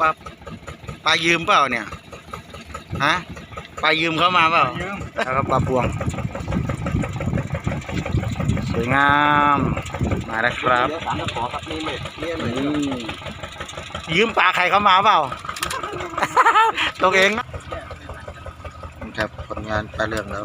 ปลาปลายืมเปล่าเนี่ยฮะปลายืมเขามาเปล่ายืมแล้วก็ปลาพวง สวยงามมาแล้วครับเดี๋ยวสามจะขอครับนี่เลยเนี่ยเลยนี่ยืมปลาใครเขามาเปล่าตกเองนะครับผลงานปลาเรื่องแล้ว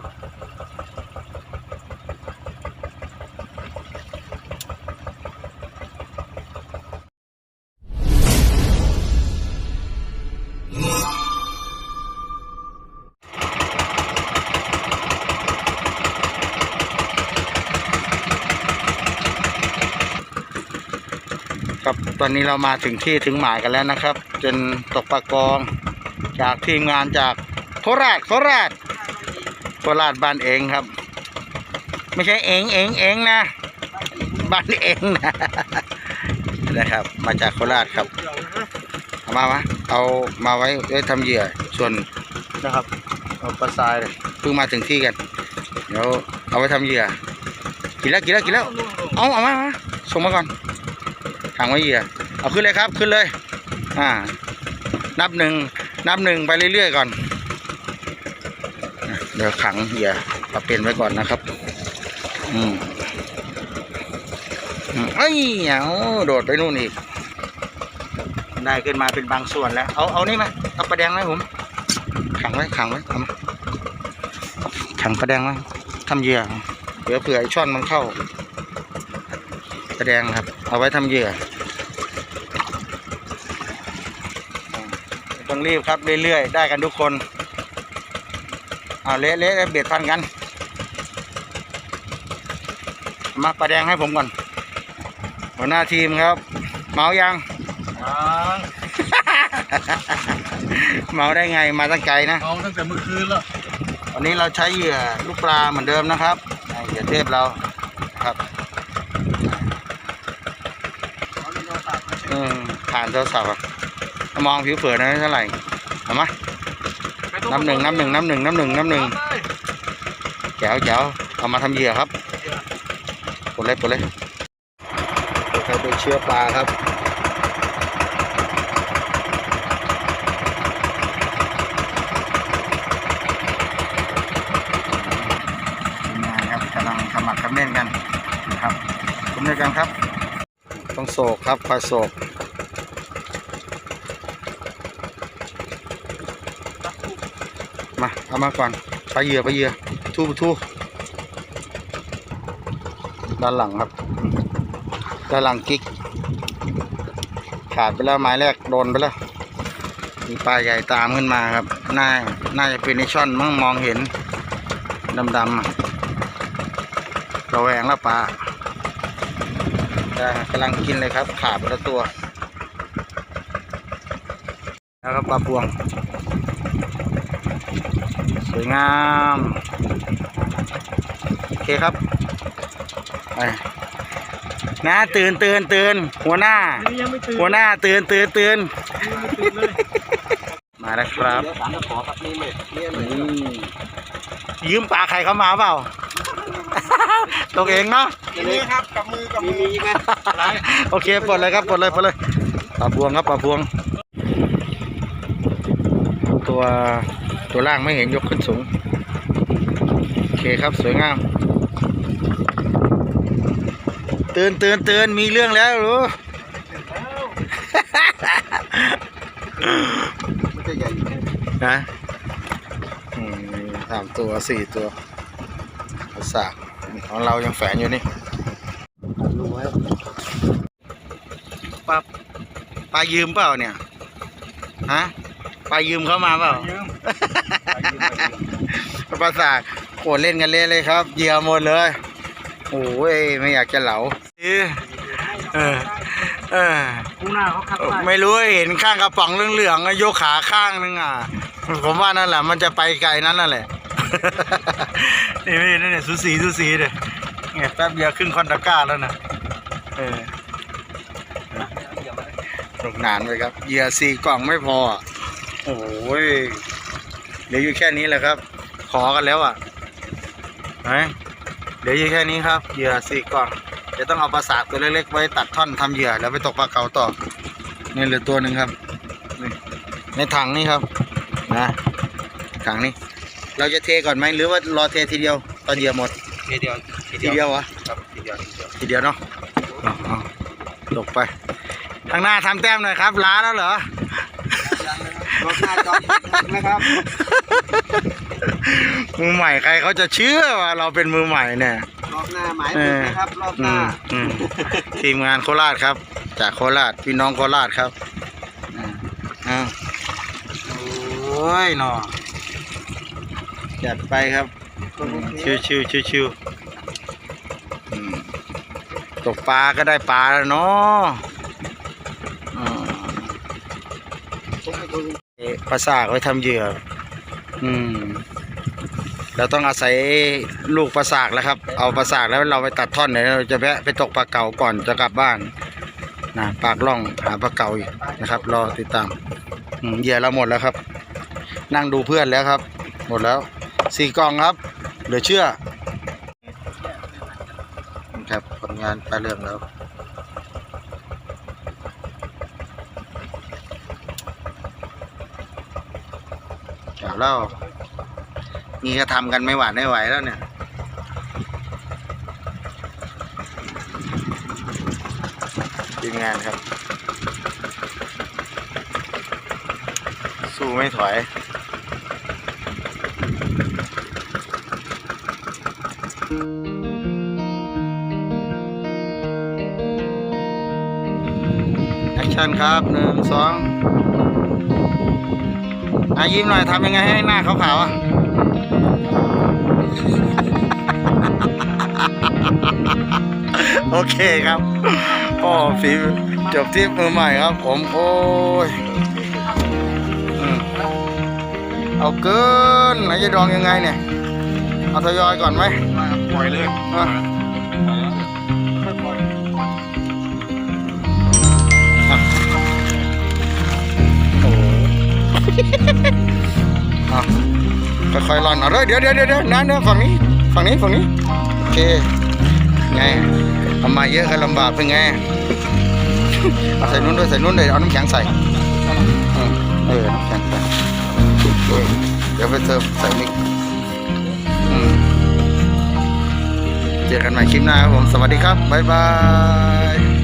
ตอนนี้เรามาถึงที่ถึงหมายกันแล้วนะครับ จนตกปลากองจากทีมงานจากโคราชโคราชโคราชบ้านเองครับ ไม่ใช่เองเองเองนะ บ้านเองนะนะครับ มาจากโคราชครับเอามามาเอามาไว้ไว้ทำเหยื่อส่วนนะครับเอาปลาทรายเพิ่งมาถึงที่กันเดี๋ยวเอาไว้ทำเหยื่อกินแล้วกินแล้วกินแล้วเอาเอามามาส่งมาก่อน ถังไว้เหยื่อเอาขึ้นเลยครับขึ้นเลย อ่า นับหนึ่งนับหนึ่งไปเรื่อยๆก่อนเดี๋ยวขังเหยื่อเอาเป็นไว้ก่อนนะครับ อืมอืมเอ้ยเอาโดดไปนู่นอีก ได้ขึ้นมาเป็นบางส่วนแล้ว เอาเอานี่ไหมเอาปลาแดงไหมผมขังไว้ขังไว้เอามาขังปลาแดงไว้ทำเหยื่อเดี๋ยวเผื่อไอช่อนมันเข้า ปลาแดงครับ เอาไว้ทำเหยื่อต้องรีบครับเรื่อยๆ ได้กันทุกคนเอาเละๆเบียดพันกัน มาปลาแดงให้ผมก่อนหัวหน้าทีมครับ เมายังยังเมาได้ไงมาตั้งไกลนะเอาตั้งแต่เมื่อคืนแล้ววันนี้เราใช้เหยื่อลูกปลาเหมือนเดิมนะครับเหยื่อเทพเราครับ เอาเรือตัดมาเช็ค อืม ผ่านโทรศัพท์อะมองผิวเผินนะเท่าไหร่เอามาน้ำหนึ่งน้ำหนึ่งน้ำหนึ่งน้ำหนึ่งน้ำหนึ่งแจ๋วแจ๋วเอามาทำเหยื่อครับกดเลยกดเลยใครเป็นเชื้อปลาครับทีมงานครับกำลังสมัครคำเล่นกันนะครับคุ้มด้วยกันครับ ต้องโศกครับคอยโศก มาเอามาก่อนไปเหยื่อไปเหยื่อทูทูด้านหลังครับ ด้านหลังกิ๊กขาดไปแล้วไม้แรกโดนไปแล้วมีปลาใหญ่ตามขึ้นมาครับน่าน่าจะเป็นไอช่อนมั่งมองเห็นดำๆอะระแวงแล้วปลากำลังกินเลยครับ ขาดไปแล้วตัว แล้วก็ปลาพวง วยงามโอเคครับไปนะตื่นตื่นตื่นหัวหน้านี่ยังไม่ตื่นหัวหน้าตื่นตื่นตื่นยังไม่ตื่นเลยมาแล้วครับเดี๋ยวสามจะขอครับนี่เลยเนี่ยเลยอืมยืมปลาใครเขามาเปล่าตกเองเนาะนี่ครับกับมือกับมือมีไหมอะไรโอเคปลดเลยครับปลดเลยปลดเลยปลาพวงครับปลาพวง ตัว ตัวล่างไม่เห็นยกขึ้นสูง โอเคครับสวยงามตื่นตื่นตื่นมีเรื่องแล้วรู้มันจะใหญ่อยู่นะอืมมีสามตัวสี่ตัวสากของเรายังแฝงอยู่นี่รู้ไว้ปลาปลายืมเปล่าเนี่ย ฮะ ปลายืมเขามาเปล่ายืมปลาสากโหเล่นกันเละเลยครับเหยื่อหมดเลยโอ้ยไม่อยากจะเหลาเออเออเออกูหน้าเขาคัดไส้ไม่รู้เห็นข้างกระป๋องเหลืองๆอะยกขาข้างนึงอะ ผมว่านั่นแหละ มันจะไปไกลนั้นนั่นแหละนี่นี่นี่สูสีสูสีเลยไงแป๊บเดียวครึ่งคอนตะกร้าแล้วนะเออสนุกนานไปครับเหยื่อสี่กล่องไม่พออะ โอ้ยเหลืออยู่แค่นี้แหละครับ ขอกันแล้วอะไหนเหลืออยู่แค่นี้ครับ เหยื่อสี่กล่อง เดี๋ยวต้องเอาปลาสากตัวเล็กๆไว้ตัดท่อนทำเหยื่อแล้วไปตกปลาเก๋าต่อ นี่เหลือตัวหนึ่งครับนี่ในถังนี่ครับ นะ ถังนี้ เราจะเทก่อนไหมหรือว่ารอเททีเดียวตอนเหยียบหมด ทีเดียว ทีเดียววะครับทีเดียว ทีเดียวทีเดียวเนาะเอาเอาตกไป ทางหน้าทำแต้มหน่อยครับ ล้าแล้วเหรอ รอบหน้าจอดนะครับมือใหม่ใครเขาจะเชื่อว่าเราเป็นมือใหม่เนี่ยรอบหน้าหมายถึงนะครับรอบหอืน้ามอืมทีมงานโคราชครับ จากโคราชพี่น้องโคราชครับอ่าอ่าโอ้ยหนอจัดไปครับชิวชิวชิวชิวๆอืมตกปลาก็ได้ปลาแล้วเนาะอ่า เอ๊ะปลาสากไว้ทำเหยื่อ อืม เราต้องอาศัยลูกปลาสากแล้วครับ เอาปลาสากแล้วเราไปตัดท่อนเดี๋ยวเราจะแวะไปตกปลาเก๋าก่อนจะกลับบ้านนะปากล่องหาปลาเก๋าอีกนะครับ รอติดตามอืมเหยื่อเราหมดแล้วครับ นั่งดูเพื่อนแล้วครับ หมดแล้วสี่กล่องครับเหลือเชื่อนี่ครับผลงานปลาเรื่องแล้วเอา แล้วนี่ก็ทำกันไม่หวานไม่ไหวแล้วเนี่ยทีมงานครับ สู้ไม่ถอยแอคชั่นครับหนึ่งสอง อายิ้มหน่อยทำยังไงให้หน้าขาวๆอะโอเคครับพ่อฝีจบที่มือใหม่ครับ ผมโอ้ยอืมเอาเกินไหนจะดองยังไงเนี่ย เอาทยอยก่อนไหมปล่อยเลย อะค่อยๆร่อนเอาเลยเดี๋ยวเดี๋ยวเดี๋ยวเดี๋ยวนั่นเดี๋ยวฝั่งนี้ ฝั่งนี้ ฝั่งนี้ โอเค ไงเอามาเยอะก็ลำบากเป็นไงใส่นู้นด้วย ใส่นู้นเลยเอาน้ำแข็งใส่ เออ น้ำแข็งใส่เดี๋ยวไปเติมใส่มิกเจอกันใหม่คลิปหน้าครับผม สวัสดีครับ บ๊ายบาย